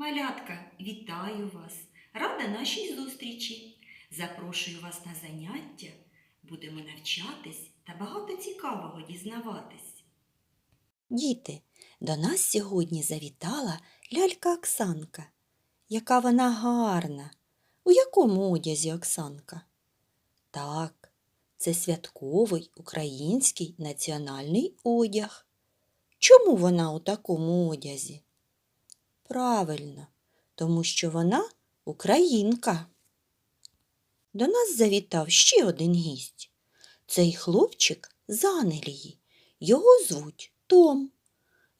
Малятка, вітаю вас! Рада нашій зустрічі. Запрошую вас на заняття. Будемо навчатись та багато цікавого дізнаватись. Діти, до нас сьогодні завітала лялька Оксанка. Яка вона гарна! У якому одязі Оксанка? Так, це святковий український національний одяг. Чому вона у такому одязі? Правильно, тому що вона українка. До нас завітав ще один гість. Цей хлопчик з Англії. Його звуть Том.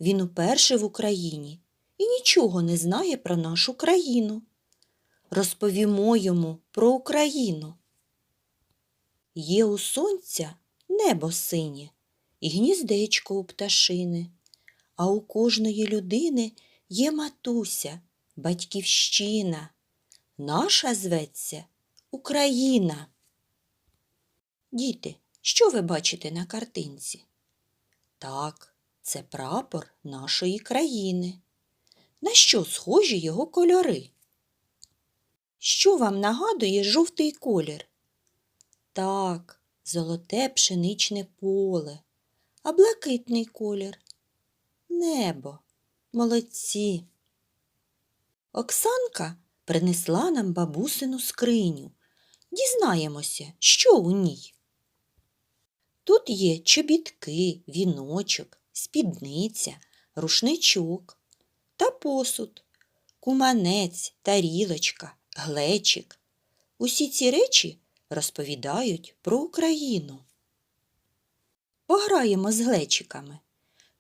Він уперше в Україні і нічого не знає про нашу країну. Розповімо йому про Україну. Є у сонця небо синє і гніздечко у пташини, а у кожної людини є матуся, батьківщина. Наша зветься Україна. Діти, що ви бачите на картинці? Так, це прапор нашої країни. На що схожі його кольори? Що вам нагадує жовтий колір? Так, золоте пшеничне поле, а блакитний колір небо. Молодці. Оксанка принесла нам бабусину скриню. Дізнаємося, що у ній. Тут є чобітки, віночок, спідниця, рушничок та посуд, куманець, тарілочка, глечик. Усі ці речі розповідають про Україну. Пограємо з глечиками.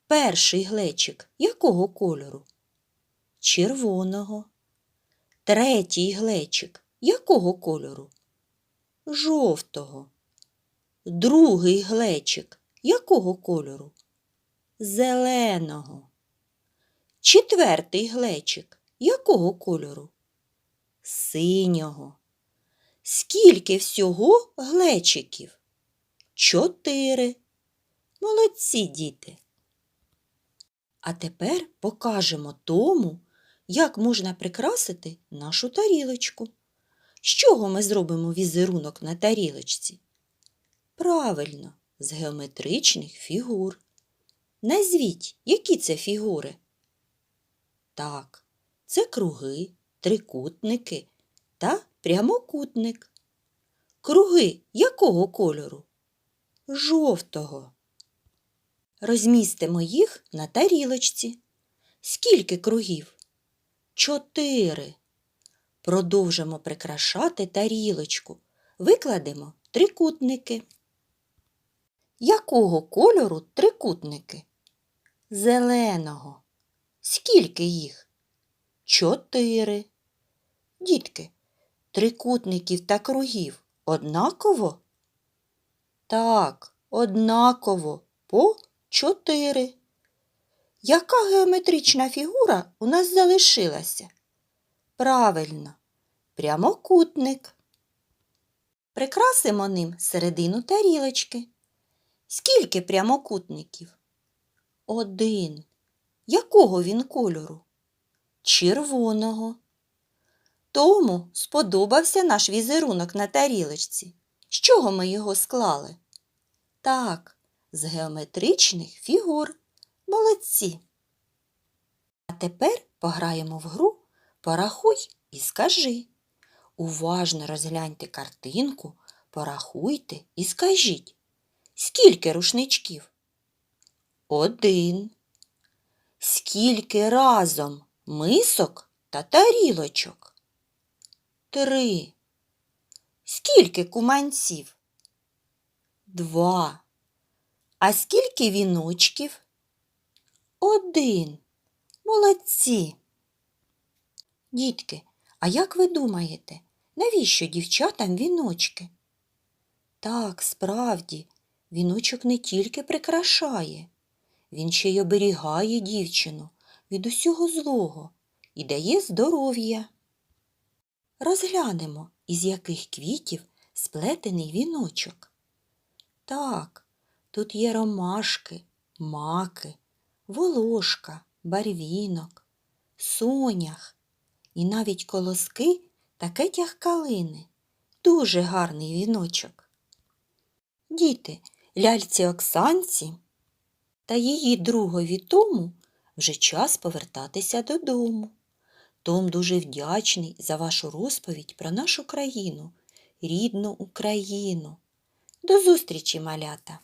Перший глечик якого кольору? Червоного. Третій глечик якого кольору? Жовтого. Другий глечик якого кольору? Зеленого. Четвертий глечик якого кольору? Синього. Скільки всього глечиків? Чотири. Молодці діти. А тепер покажемо тому, як можна прикрасити нашу тарілочку. З чого ми зробимо візерунок на тарілочці? Правильно, з геометричних фігур. Назвіть, які це фігури? Так, це круги, трикутники та прямокутник. Круги якого кольору? Жовтого. Розмістимо їх на тарілочці. Скільки кругів? Чотири. Продовжимо прикрашати тарілочку. Викладемо трикутники. Якого кольору трикутники? Зеленого. Скільки їх? Чотири. Дітки, трикутників та кругів однаково? Так, однаково по чотири. Яка геометрична фігура у нас залишилася? Правильно, прямокутник. Прикрасимо ним середину тарілочки. Скільки прямокутників? Один. Якого він кольору? Червоного. Тому сподобався наш візерунок на тарілочці. З чого ми його склали? Так, з геометричних фігур. Молодці. А тепер пограємо в гру Порахуй і скажи. Уважно розгляньте картинку, порахуйте і скажіть. Скільки рушничків? Один. Скільки разом мисок та тарілочок? Три. Скільки куманців? Два. А скільки віночків? Один. Молодці. Дітки, а як ви думаєте, навіщо дівчатам віночки? Так, справді, віночок не тільки прикрашає, він ще й оберігає дівчину від усього злого і дає здоров'я. Розглянемо, із яких квітів сплетений віночок. Так, тут є ромашки, маки, волошка, барвінок, сонях, і навіть колоски та кетях калини. Дуже гарний віночок. Діти, ляльці Оксанці та її другові Тому вже час повертатися додому. Том дуже вдячний за вашу розповідь про нашу країну, рідну Україну. До зустрічі, малята!